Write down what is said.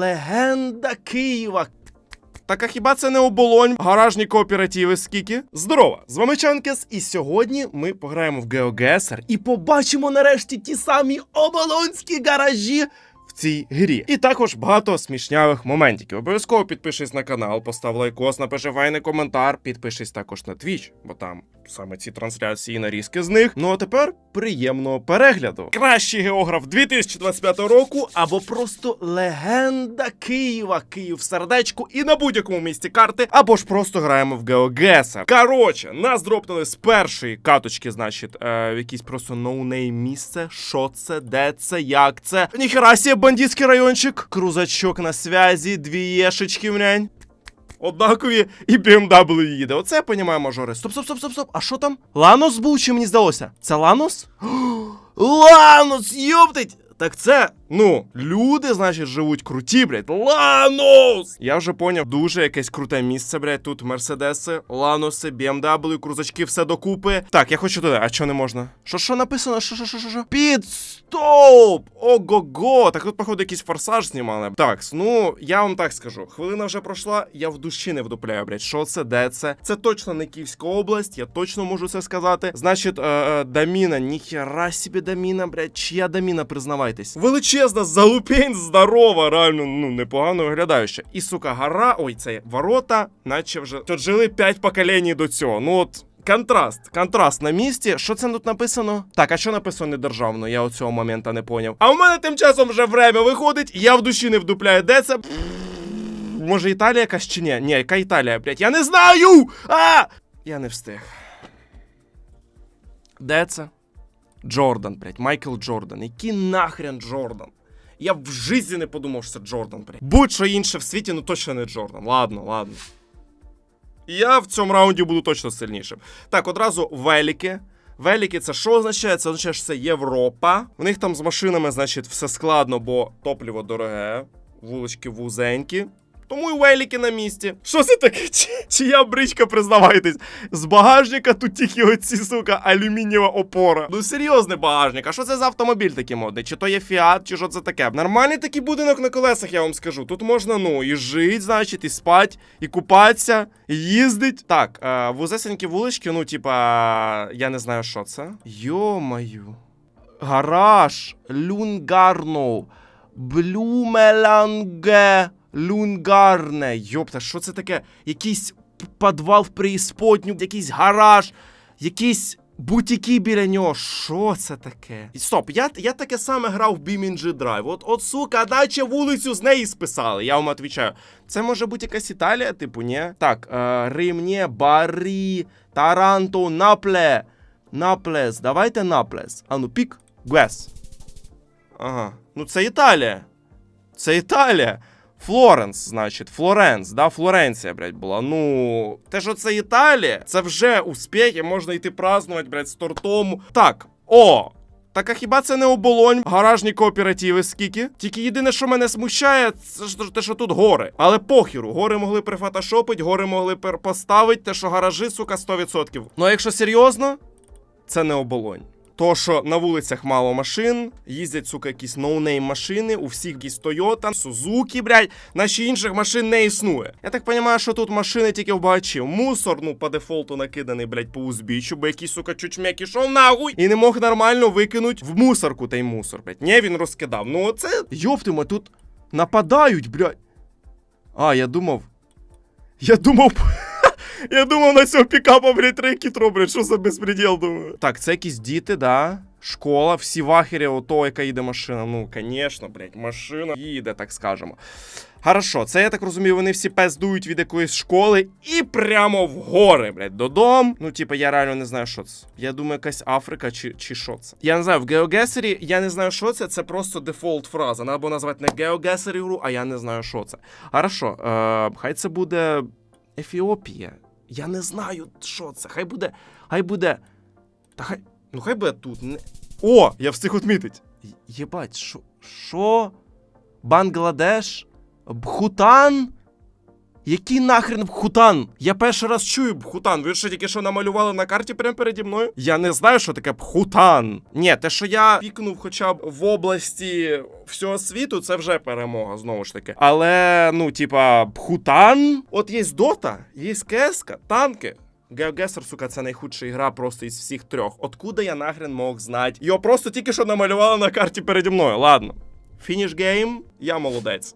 легенда Києва. Так а хіба це не оболонь? Гаражні кооперативи скільки? Здорово! З вами Чанкес, і сьогодні ми пограємо в GeoGuessr і побачимо нарешті ті самі оболонські гаражі. В цій грі. І також багато смішнявих моментиків. Обов'язково підпишись на канал, постав лайкос, напиши файний коментар, підпишись також на Twitch, бо там саме ці трансляції і нарізки з них. Ну а тепер приємного перегляду. Кращий географ 2025 року або просто легенда Києва, Київ сердечку і на будь-якому місці карти, або ж просто граємо в GeoGuessr. Коротше, нас дропнули з першої каточки, значить, е, в якийсь просто ноунейм місце. Що це, де це, як це? Ніхера себе бандитський райончик. Крузачок на связі, дві єшечки, млянь. Однакові і BMW їде. Оце я понімаю, мажори. Стоп, стоп, стоп, стоп, стоп. А що там? Ланос був, чи мені здалося? Це Ланос? Ланос, йоптить! Так це, ну, люди, значить, живуть круті, блядь. Ланос! Я вже поняв, дуже якесь круте місце, блядь. Тут мерседеси, ланоси, BMW, крузачки, все докупи. Так, я хочу туди, а що не можна? Що що написано? Що що що що що? Під стоп! Ого-го! Так тут, походу, якийсь форсаж знімали. Так, ну я вам так скажу. Хвилина вже пройшла, я в душі не вдупляю, блядь. Що це, де це? Це точно не Київська область, я точно можу це сказати. Значить, е, е, Даміна, ніхера собі Даміна, блядь, чия Даміна, признавайтесь. Величезна залупень, здорова, реально, ну, непогано виглядаюча. І, сука, гора, ой, це ворота, наче вже тут жили п'ять поколінь до цього. Ну от. Контраст, контраст на місці. Що це тут написано? Так, а що написано недержавно? Я оцього моменту не поняв. А в мене тим часом вже время виходить, я в душі не вдупляю. Де це? Може, Італія якась чи ні? Ні, яка Італія, блядь? Я не знаю! А! Я не встиг. Де це? Джордан, блядь, Майкл Джордан. Який нахрен Джордан? Я в житті не подумав, що це Джордан, блядь. Будь-що інше в світі, ну точно не Джордан. Ладно, ладно. Я в цьому раунді буду точно сильнішим. Так, одразу велики. Велики це що означає? Це означає, що це Європа. У них там з машинами, значить, все складно, бо топливо дороге, вулички вузенькі. Тому і велики на місці. Що це таке? Чия бричка, признавайтесь? З багажника тут тільки оці, сука, алюмінієва опора. Ну серйозний багажник. А що це за автомобіль такий модний? Чи то є Фіат, чи що це таке? Нормальний такий будинок на колесах, я вам скажу. Тут можна, ну, і жить, значить, і спать, і купатися, і їздить. Так, е, вузесенькі вулички, ну, типа, я не знаю, що це. Йо-маю. Гараж, Люнгарно, Блюмеланге, Люнгарне. Йопта, що це таке? Якийсь підвал в преісподню, якийсь гараж, якісь бутіки біля нього. Що це таке? Стоп, я, я таке саме грав в BeamNG Drive. От, от, сука, наче вулицю з неї списали. Я вам відповідаю. Це може бути якась Італія, типу, ні? Так, е, Римні, Барі, Таранто, Напле. Наплес. Давайте Наплес. Ану, пік. Гвес. Ага. Ну це Італія. Це Італія. Флоренс, значить, Флоренс, да, Флоренція, блядь, була. Ну, те, що це Італія, це вже успіх, і можна йти празднувати, блядь, з тортом. Так, о! Так а хіба це не оболонь? Гаражні кооперативи скільки? Тільки єдине, що мене смущає, це ж те, що тут гори. Але похіру, гори могли прифотошопити, гори могли поставити, те, що гаражі, сука, 100%. Ну а якщо серйозно, це не оболонь. То, що на вулицях мало машин, їздять, сука, якісь ноунейм машини, у всіх якісь Toyota, Сузуки, блядь, наші інших машин не існує. Я так розумію, що тут машини тільки в багачів. Мусор, ну, по дефолту накиданий, блядь, по узбіччю, бо якийсь, сука, чучмяк ішов нахуй і не мог нормально викинуть в мусорку той мусор, блядь. Ні, він розкидав. Ну, оце, йоптимо, тут нападають, блядь. А, я думав. Я думав. Я думав, на цього пікапа, блядь, три кітро, блядь, що за безпреділ, думаю. Так, це якісь діти, да? Школа, всі в ахері, ото, яка їде машина. Ну, звісно, блядь, машина їде, так скажемо. Хорошо, це я так розумію, вони всі пездують від якоїсь школи і прямо в гори, блядь, додому. Ну, типа, я реально не знаю, що це. Я думаю, якась Африка чи, чи що це. Я не знаю, в GeoGuessr я не знаю, що це. Це просто дефолт фраза. Треба назвати не GeoGuessr гру, а я не знаю, що це. Хорошо, е, хай це буде Ефіопія. Я не знаю, що це. Хай буде. Хай буде. Та хай. Ну хай буде тут. Не... О, я встиг відмітить. Єбать, що? Що? Бангладеш? Бхутан? Який нахрен Бхутан? Я перший раз чую Бхутан. Ви що тільки що намалювали на карті прямо переді мною? Я не знаю, що таке Бхутан. Ні, те, що я пікнув хоча б в області всього світу, це вже перемога, знову ж таки. Але, ну, типа, Бхутан. От є Дота, є КС, танки. GeoGuessr, сука, це найхудша ігра просто із всіх трьох. Откуда я нахрен мог знати? Його просто тільки що намалювали на карті переді мною. Ладно. Фініш гейм, я молодець.